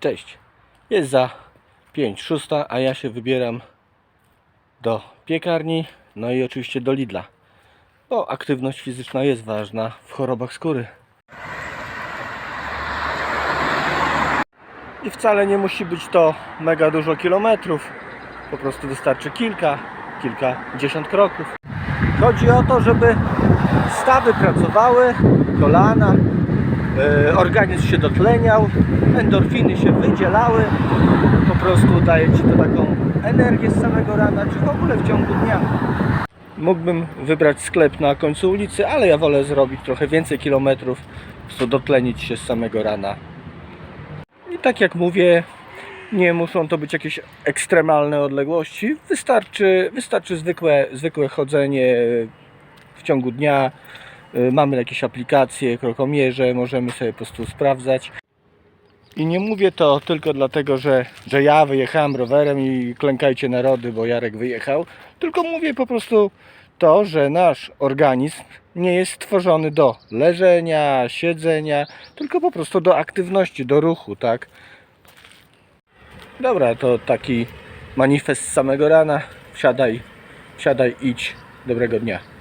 Cześć. Jest za 5 szósta, a ja się wybieram do piekarni, no i oczywiście do Lidla. Bo aktywność fizyczna jest ważna w chorobach skóry. I wcale nie musi być to mega dużo kilometrów. Po prostu wystarczy kilka, kilkadziesiąt kroków. Chodzi o to, żeby stawy pracowały, kolana, organizm się dotleniał, endorfiny się wydzielały, po prostu daje Ci to taką energię z samego rana, czy w ogóle w ciągu dnia. Mógłbym wybrać sklep na końcu ulicy, ale ja wolę zrobić trochę więcej kilometrów, po dotlenić się z samego rana. I tak jak mówię, nie muszą to być jakieś ekstremalne odległości, wystarczy, wystarczy zwykłe, zwykłe chodzenie w ciągu dnia, Mamy jakieś aplikacje, krokomierze, możemy sobie po prostu sprawdzać. I nie mówię to tylko dlatego, że, że ja wyjechałem rowerem i klękajcie narody, bo Jarek wyjechał. Tylko mówię po prostu to, że nasz organizm nie jest stworzony do leżenia, siedzenia, tylko po prostu do aktywności, do ruchu, tak? Dobra, to taki manifest samego rana. Wsiadaj, wsiadaj, idź. Dobrego dnia.